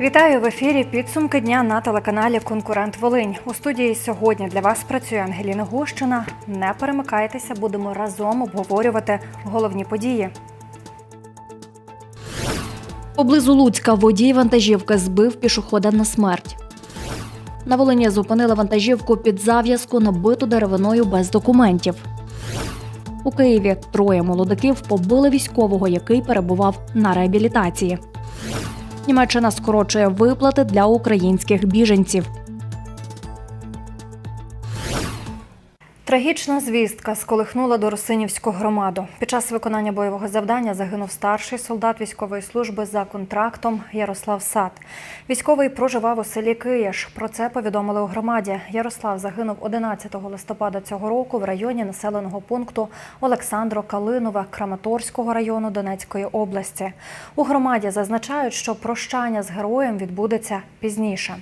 Вітаю в ефірі. Підсумки дня на телеканалі Конкурент Волинь. У студії сьогодні для вас працює Ангеліна Гущина. Не перемикайтеся, будемо разом обговорювати головні події. Поблизу Луцька водій вантажівки збив пішохода на смерть. На Волині зупинили вантажівку під зав'язку, набиту деревиною без документів. У Києві троє молодиків побили військового, який перебував на реабілітації. Німеччина скорочує виплати для українських біженців. Трагічна звістка сколихнула Доросинівську громаду. Під час виконання бойового завдання загинув старший солдат військової служби за контрактом Ярослав Сад. Військовий проживав у селі Кияш. Про це повідомили у громаді. Ярослав загинув 11 листопада цього року в районі населеного пункту Олександро Калинове Краматорського району Донецької області. У громаді зазначають, що прощання з героєм відбудеться пізніше.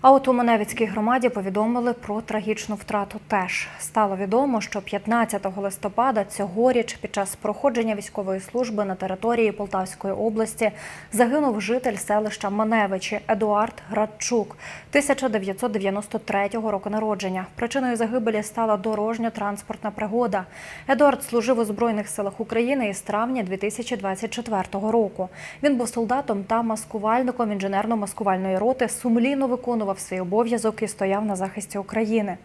А от у Маневицькій громаді повідомили про трагічну втрату. Теж стало відомо, що 15 листопада цьогоріч під час проходження військової служби на території Полтавської області загинув житель селища Маневичі Едуард Градчук 1993 року народження. Причиною загибелі стала дорожньо-транспортна пригода. Едуард служив у збройних силах України із травня 2024 року. Він був солдатом та маскувальником інженерно-маскувальної роти, сумлінно виконував свій обов'язок і стояв на захисті України.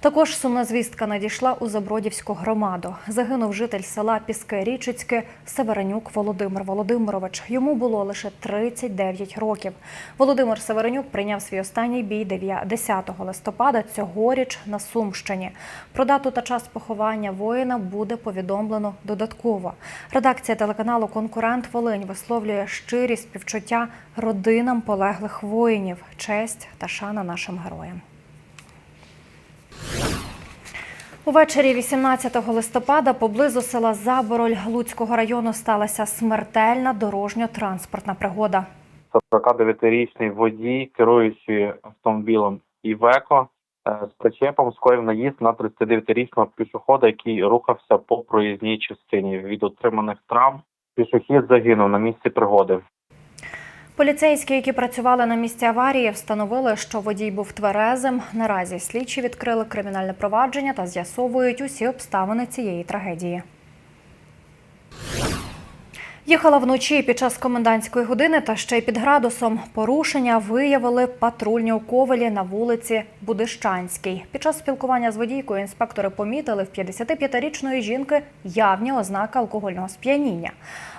Також сумна звістка надійшла у Забродівську громаду. Загинув житель села Піски Річицьке Северенюк Володимир Володимирович. Йому було лише 39 років. Володимир Северенюк прийняв свій останній бій 10 листопада цьогоріч на Сумщині. Про дату та час поховання воїна буде повідомлено додатково. Редакція телеканалу Конкурент Волинь висловлює щирі співчуття родинам полеглих воїнів, честь та шана нашим героям. Увечері 18 листопада поблизу села Забороль Луцького району сталася смертельна дорожньо-транспортна пригода. 49-річний водій, керуючи автомобілем Івеко, е, з причепом скоїв наїзд на 39-річного пішохода, який рухався по проїзній частині. Від отриманих травм пішохід загинув на місці пригоди. Поліцейські, які працювали на місці аварії, встановили, що водій був тверезим. Наразі слідчі відкрили кримінальне провадження та з'ясовують усі обставини цієї трагедії. Їхала вночі під час комендантської години та ще й під градусом. Порушення виявили патрульні у Ковелі на вулиці Будищанській. Під час спілкування з водійкою інспектори помітили в 55-річної жінки явні ознаки алкогольного сп'яніння.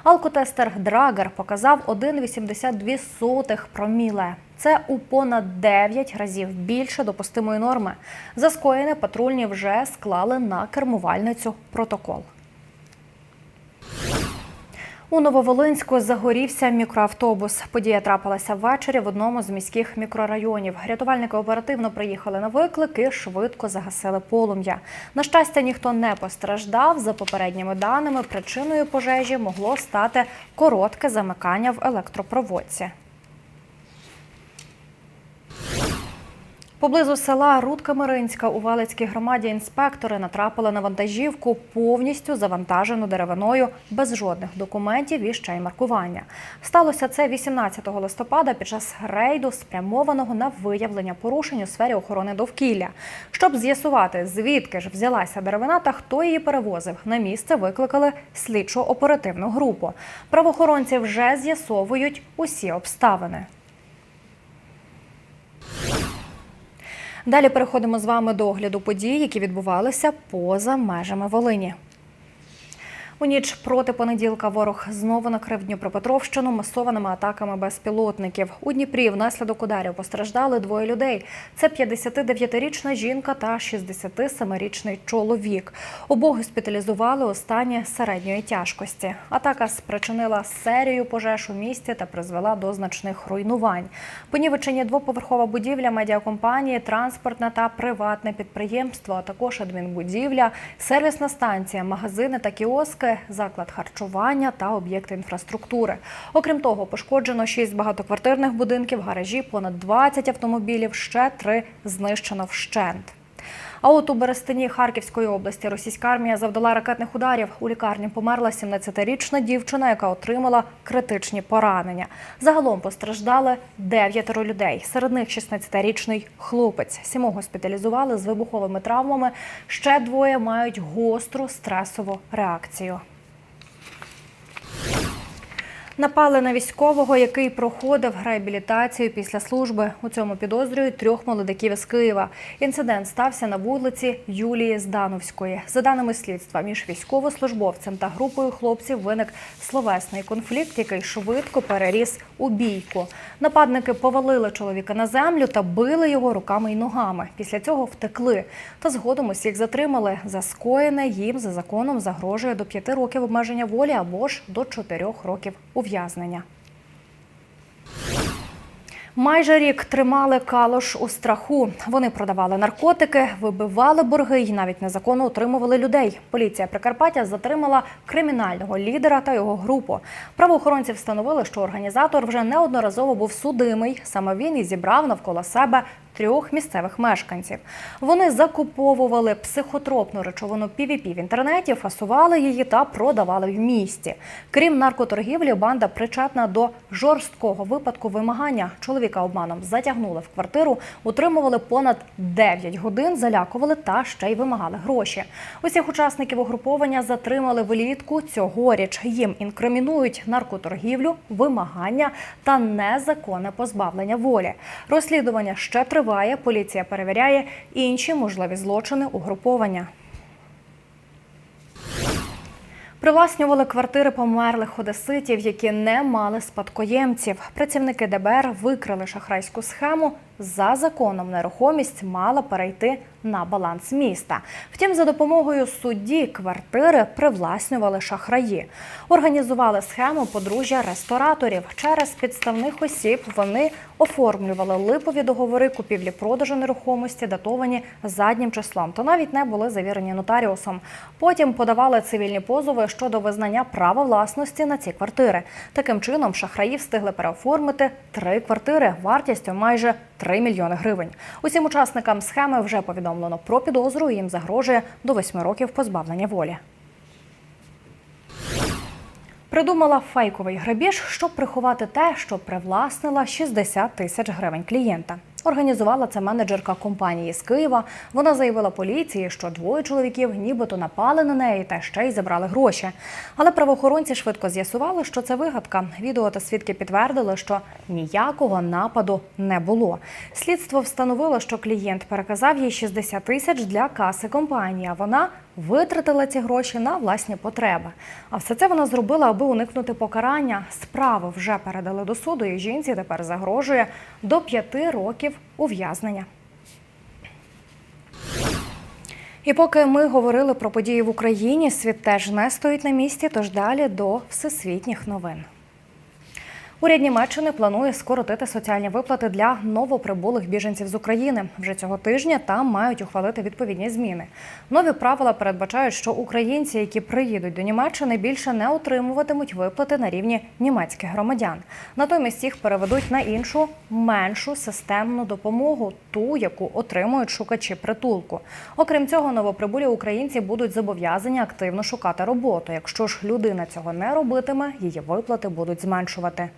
Алкотестер Драгер показав 1,82 проміле. Це у понад 9 разів більше допустимої норми. За скоєне патрульні вже склали на кермувальницю протокол. У Нововолинську загорівся мікроавтобус. Подія трапилася ввечері в одному з міських мікрорайонів. Рятувальники оперативно приїхали на виклик і швидко загасили полум'я. На щастя, ніхто не постраждав. За попередніми даними, причиною пожежі могло стати коротке замикання в електропроводці. Поблизу села Рудка Миринська у Валицькій громаді інспектори натрапили на вантажівку повністю завантажену деревиною без жодних документів і ще й маркування. Сталося це 18 листопада під час рейду, спрямованого на виявлення порушень у сфері охорони довкілля. Щоб з'ясувати, звідки ж взялася деревина та хто її перевозив, на місце викликали слідчо оперативну групу. Правоохоронці вже з'ясовують усі обставини. Далі переходимо з вами до огляду подій, які відбувалися поза межами Волині. У ніч проти понеділка ворог знову накрив Дніпропетровщину масованими атаками безпілотників. У Дніпрі внаслідок ударів постраждали двоє людей. Це 59-річна жінка та 67-річний чоловік. Обох госпіталізували у стані середньої тяжкості. Атака спричинила серію пожеж у місті та призвела до значних руйнувань. Понівечені двоповерхова будівля медіакомпанії, транспортне та приватне підприємство, а також адмінбудівля, сервісна станція, магазини та кіоски, заклад харчування та об'єкти інфраструктури. Окрім того, пошкоджено 6 багатоквартирних будинків, гаражі, понад 20 автомобілів, ще три знищено вщент. А от у Берестині Харківської області російська армія завдала ракетних ударів. У лікарні померла 17-річна дівчина, яка отримала критичні поранення. Загалом постраждали дев'ятеро людей. Серед них 16-річний хлопець. Сімо госпіталізували з вибуховими травмами. Ще двоє мають гостру стресову реакцію. Напали на військового, який проходив реабілітацію після служби. У цьому підозрюють трьох молодиків із Києва. Інцидент стався на вулиці Юлії Здановської. За даними слідства, між військовослужбовцем та групою хлопців виник словесний конфлікт, який швидко переріс у бійку. Нападники повалили чоловіка на землю та били його руками й ногами. Після цього втекли. Та згодом усіх затримали. За скоєне їм за законом загрожує до п'яти років обмеження волі або ж до чотирьох років ув'язнення. Майже рік тримали калош у страху. Вони продавали наркотики, вибивали борги і навіть незаконно утримували людей. Поліція Прикарпаття затримала кримінального лідера та його групу. Правоохоронці встановили, що організатор вже неодноразово був судимий. Саме він і зібрав навколо себе трьох місцевих мешканців. Вони закуповували психотропну речовину PVP в інтернеті, фасували її та продавали в місті. Крім наркоторгівлі, банда причетна до жорсткого випадку вимагання. Чоловіка обманом затягнули в квартиру, утримували понад 9 годин, залякували та ще й вимагали гроші. Усіх учасників угруповання затримали влітку цьогоріч. Їм інкримінують наркоторгівлю, вимагання та незаконне позбавлення волі. Розслідування ще триває. Поліція перевіряє інші можливі злочини угруповання. Привласнювали квартири померлих одеситів, які не мали спадкоємців. Працівники ДБР викрили шахрайську схему. За законом нерухомість мала перейти на баланс міста. Втім, за допомогою судді квартири привласнювали шахраї. Організували схему подружжя рестораторів. Через підставних осіб вони оформлювали липові договори купівлі-продажу нерухомості, датовані заднім числом, та навіть не були завірені нотаріусом. Потім подавали цивільні позови щодо визнання права власності на ці квартири. Таким чином, шахраї встигли переоформити три квартири вартістю майже 3 мільйони гривень. Усім учасникам схеми вже повідомлено про підозру. і Їм загрожує до 8 років позбавлення волі. Придумала фейковий грабіж, щоб приховати те, що привласнила 60 тисяч гривень клієнта. Організувала це менеджерка компанії з Києва. Вона заявила поліції, що двоє чоловіків нібито напали на неї та ще й забрали гроші. Але правоохоронці швидко з'ясували, що це вигадка. Відео та свідки підтвердили, що ніякого нападу не було. Слідство встановило, що клієнт переказав їй 60 тисяч для каси компанії. А вона витратила ці гроші на власні потреби. А все це вона зробила, аби уникнути покарання. Справу вже передали до суду, і жінці тепер загрожує до п'яти років ув'язнення. І поки ми говорили про події в Україні, світ теж не стоїть на місці, тож далі до всесвітніх новин. Уряд Німеччини планує скоротити соціальні виплати для новоприбулих біженців з України. Вже цього тижня там мають ухвалити відповідні зміни. Нові правила передбачають, що українці, які приїдуть до Німеччини, більше не отримуватимуть виплати на рівні німецьких громадян. Натомість їх переведуть на іншу меншу системну допомогу, ту, яку отримують шукачі притулку. Окрім цього, новоприбулі українці будуть зобов'язані активно шукати роботу. Якщо ж людина цього не робитиме, її виплати будуть зменшувати.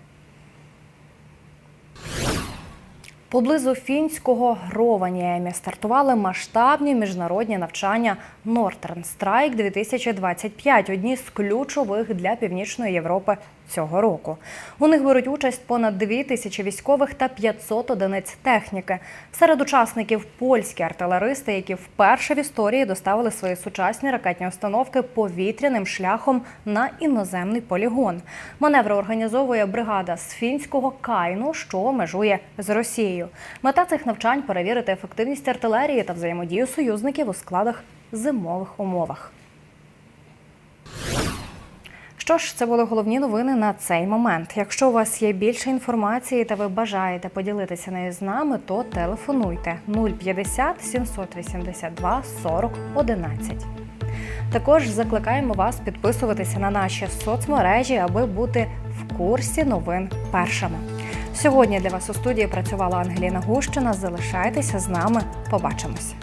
Поблизу фінського Рованіемі стартували масштабні міжнародні навчання Northern Strike 2025 – одні з ключових для північної Європи цього року. У них беруть участь понад 2 тисячі військових та 500 одиниць техніки. Серед учасників польські артилеристи, які вперше в історії доставили свої сучасні ракетні установки повітряним шляхом на іноземний полігон. Маневри організовує бригада з фінського Кайну, що межує з Росією. Мета цих навчань перевірити ефективність артилерії та взаємодію союзників у складах зимових умовах. Що ж, це були головні новини на цей момент. Якщо у вас є більше інформації та ви бажаєте поділитися нею з нами, то телефонуйте 050 782 40 11. Також закликаємо вас підписуватися на наші соцмережі, аби бути в курсі новин першими. Сьогодні для вас у студії працювала Ангеліна Гущина. Залишайтеся з нами. Побачимось.